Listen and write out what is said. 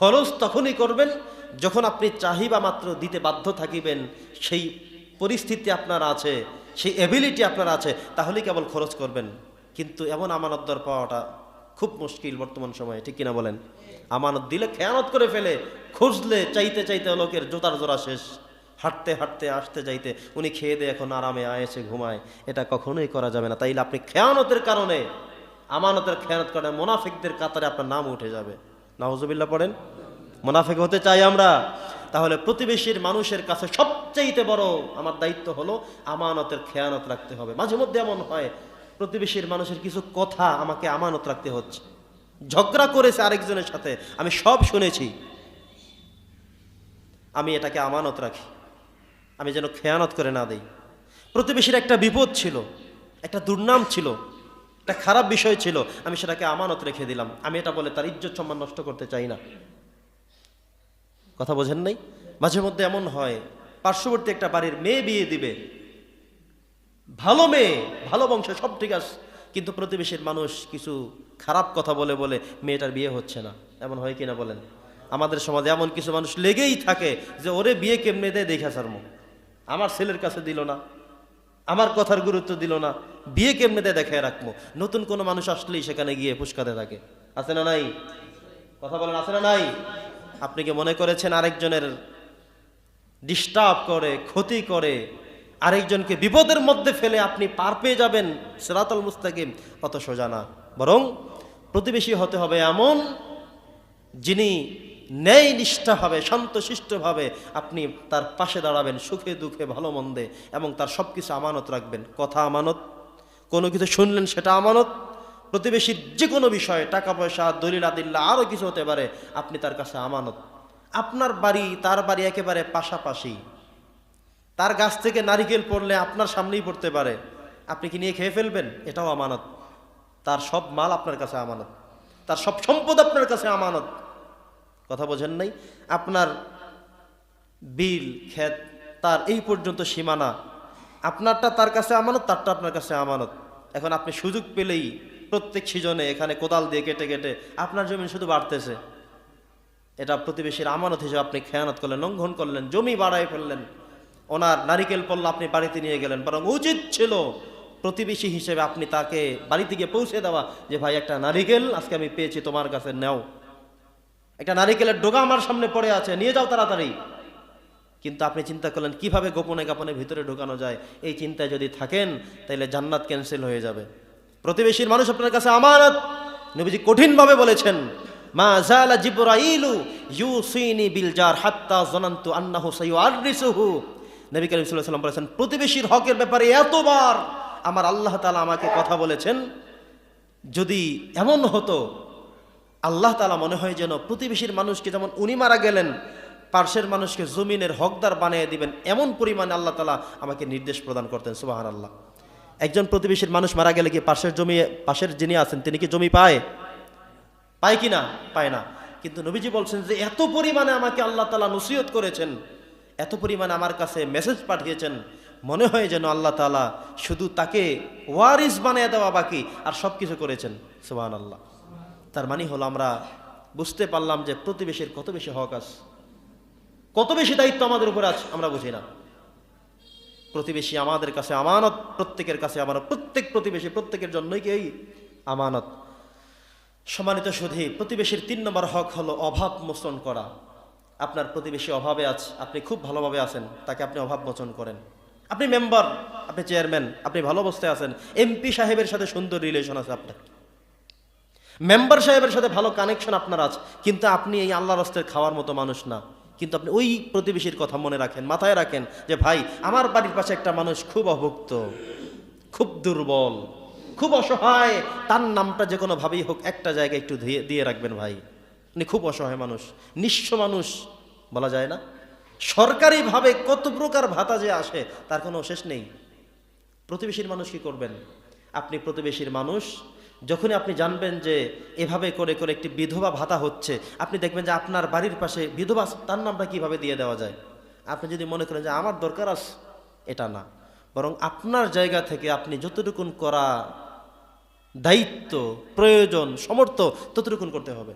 খরচ তখনই করবেন যখন আপনি চাহিবা মাত্র দিতে বাধ্য থাকিবেন। সেই পরিস্থিতি আপনার আছে, সেই এবিলিটি আপনার আছে, তাহলেই কেবল খরচ করবেন। কিন্তু এমন আমানতদার পাওয়াটা খুব মুশকিল বর্তমান সময়ে, ঠিক কিনা বলেন? আমানত দিলে খেয়ানত করে ফেলে, খুঁজলে, চাইতে চাইতে লোকের জোতার জোড়া শেষ। হাঁটতে হাঁটতে, আসতে, যাইতে, উনি খেয়ে দিয়ে এখন আরামে আয়েছে ঘুমায়। এটা কখনোই করা যাবে না। তাইলে আপনি খেয়ানতের কারণে, আমানতের খেয়ানত করেন মোনাফিকদের কাতারে আপনার নাম উঠে যাবে। নাউজুবিল্লাহ পড়েন, মোনাফিক হতে চাই আমরা, তাহলে প্রতিবেশীর মানুষের কাছে সবচাইতে বড় আমার দায়িত্ব হলো আমানতের খেয়ানত রাখতে হবে। মাঝে মধ্যে এমন হয়, প্রতিবেশীর মানুষের কিছু কথা আমাকে আমানত রাখতে হচ্ছে। ঝগড়া করেছে আরেকজনের সাথে, আমি সব শুনেছি। আমি এটাকে আমানত রাখি, আমি যেন খেয়ানত করে না দেই। প্রতিবেশীর একটা বিপদ ছিল, একটা দুর্নাম ছিল একটা খারাপ বিষয় ছিল, আমি সেটাকে আমানত রেখে দিলাম। আমি এটা বলে তার ইজ্জত সম্মান নষ্ট করতে চাই না। কথা বোঝেন নাই? মাঝে মধ্যে এমন হয়, পার্শ্ববর্তী একটা বাড়ির মেয়ে বিয়ে দিবে। ভালো মেয়ে, ভালো বংশ সব ঠিক আছে, কিন্তু প্রতিবেশীর মানুষ কিছু খারাপ কথা বলে বলে মেয়েটার বিয়ে হচ্ছে না। এমন হয় কিনা বলেন? আমাদের সমাজে এমন কিছু মানুষ লেগেই থাকে যে ওরে বিয়ে কেমনে দেয় দেখা সারমো আমার ছেলের কাছে দিল না। আমার কথার গুরুত্ব দিল না। বিয়ে কেমনে দেয় দেখায় রাখব? নতুন কোনো মানুষ আসলেই সেখানে গিয়ে ফুসকাতে থাকে আছে না নাই? কথা বলেন, আছে না নাই? আপনি কি মনে করেছেন আরেকজনের ডিস্টার্ব করে, ক্ষতি করে, আরেকজনকে বিপদের মধ্যে ফেলে আপনি পার পেয়ে যাবেন? সেরাতল মুস্তাকিম, অত সোজা না। বরং প্রতিবেশী হতে হবে এমন যিনি ন্যায় নিষ্ঠাভাবে শান্তশিষ্টভাবে আপনি তার পাশে দাঁড়াবেন, সুখে দুঃখে ভালো মন্দে, এবং তার সব কিছু আমানত রাখবেন। কথা আমানত, কোনো কিছু শুনলেন সেটা আমানত। প্রতিবেশীর যে কোনো বিষয়ে টাকা পয়সা, দলিল, আদিল্লা আরও কিছু হতে পারে, আপনি তার কাছে আমানত। আপনার বাড়ি, তার বাড়ি একেবারে পাশাপাশি। তার গাছ থেকে নারিকেল পড়লে আপনার সামনেই পড়তে পারে। আপনি কি নিয়ে খেয়ে ফেলবেন? এটাও আমানত। তার সব মাল আপনার কাছে আমানত। তার সব সম্পদ আপনার কাছে আমানত। কথা বোঝেন নাই? আপনার বিল, ক্ষেত, তার এই পর্যন্ত সীমানা, আপনারটা তার কাছে আমানত, তারটা আপনার কাছে আমানত। এখন আপনি সুযোগ পেলেই প্রত্যেক সিজনে এখানে কোদাল দিয়ে কেটে কেটে আপনার জমি শুধু বাড়তেছে। এটা প্রতিবেশীর আমানত হিসেবে আপনি খেয়ানত করলেন, লঙ্ঘন করলেন, জমি বাড়াই ফেললেন। ওনার নারিকেল পল্ল আপনি বাড়িতে নিয়ে গেলেন। বরং উচিত ছিল প্রতিবেশী হিসেবে আপনি তাকে বাড়িতে গিয়ে পৌঁছে দেওয়া যে, ভাই, একটা নারিকেল আজকে আমি পেয়েছি, তোমার কাছে নেও। একটা নারিকেলের ডোগা আমার সামনে পড়ে আছে, নিয়ে যাও তাড়াতাড়ি। কিন্তু আপনি চিন্তা করলেন, কীভাবে গোপনে গোপনে ভিতরে ঢোকানো যায়? এই চিন্তায় যদি থাকেন তাহলে জান্নাত ক্যান্সেল হয়ে যাবে। প্রতিবেশীর মানুষ আপনার কাছে আমানত। নবীজি কঠিনভাবে বলেছেন, মা জালা জিবরাইলু ইউসিনি বিল হাত্তা জানান্তু আন্নাহু সাইয়ুআররিসুহু। নবী করিম সাল্লাল্লাহু বলেছেন, প্রতিবেশীর হকের ব্যাপারে এতবার আমার আল্লাহ তাআলা আমাকে কথা বলেছেন। যদি এমন হতো আল্লাহ তালা মনে হয় যেন প্রতিবেশীর মানুষকে যেমন উনি মারা গেলেন, পার্শ্বের মানুষকে জমিনের হকদার বানিয়ে দিবেন, এমন পরিমাণে আল্লাহ তালা আমাকে নির্দেশ প্রদান করতেন সুবাহান আল্লাহ একজন প্রতিবেশীর মানুষ মারা গেলে কি পাশের জমি, পাশের যিনি আছেন, তিনি কি জমি পায়? পায় কি না? পায় না। কিন্তু নবীজি বলছেন যে, এত পরিমাণে আমাকে আল্লাহ তালা নসিহত করেছেন, এত পরিমাণে আমার কাছে মেসেজ পাঠিয়েছেন, মনে হয় যেন আল্লাহ তালা শুধু তাকে ওয়ারিস বানিয়ে দেওয়া বাকি, আর সব কিছু করেছেন সুবাহান আল্লাহ তার মানে হলো আমরা বুঝতে পারলাম যে প্রতিবেশীর কত বেশি হক আছে। কত বেশি দায়িত্ব আমাদের উপরে আছে, আমরা বুঝি না। প্রতিবেশী আমাদের কাছে আমানত, প্রত্যেকের কাছে আমার প্রত্যেক প্রতিবেশী প্রত্যেকের জন্যই কি এই আমানত? সম্মানিত সুধী, প্রতিবেশীর তিন নম্বর হক হলো অভাব মোচন করা। আপনার প্রতিবেশী অভাবে আছে, আপনি খুব ভালোভাবে আছেন, তাকে আপনি অভাব মোচন করেন। আপনি মেম্বার, আপনি চেয়ারম্যান, আপনি ভালো অবস্থায় আছেন, এমপি সাহেবের সাথে সুন্দর রিলেশন আছে আপনার। মেম্বার সাহেবের সাথে ভালো কানেকশন আপনার আছে, কিন্তু আপনি এই আল্লাহ রাস্তায় খাওয়ার মতো মানুষ না। কিন্তু আপনি ওই প্রতিবেশীর কথা মনে রাখেন, মাথায় রাখেন যে, ভাই, আমার বাড়ির পাশে একটা মানুষ খুব অভুক্ত, খুব দুর্বল, খুব অসহায়। তার নামটা যে কোনোভাবেই হোক একটা জায়গায় একটু দিয়ে দিয়ে রাখবেন ভাই। উনি খুব অসহায় মানুষ, নিঃস্ব মানুষ, বলা যায় না? সরকারিভাবে কত প্রকার ভাতা যে আসে, তার কোনো শেষ নেই। প্রতিবেশীর মানুষ কি করবেন? আপনি প্রতিবেশীর মানুষ যখনই আপনি জানবেন যে এভাবে করে করে একটি বিধবা ভাতা হচ্ছে, আপনি দেখবেন যে আপনার বাড়ির পাশে বিধবা, তার নামটা কীভাবে দিয়ে দেওয়া যায়? আপনি যদি মনে করেন যে আমার দরকার আস, এটা না। বরং আপনার জায়গা থেকে আপনি যতটুকুন করা দায়িত্ব, প্রয়োজন, সমর্থ, ততটুকুন করতে হবে।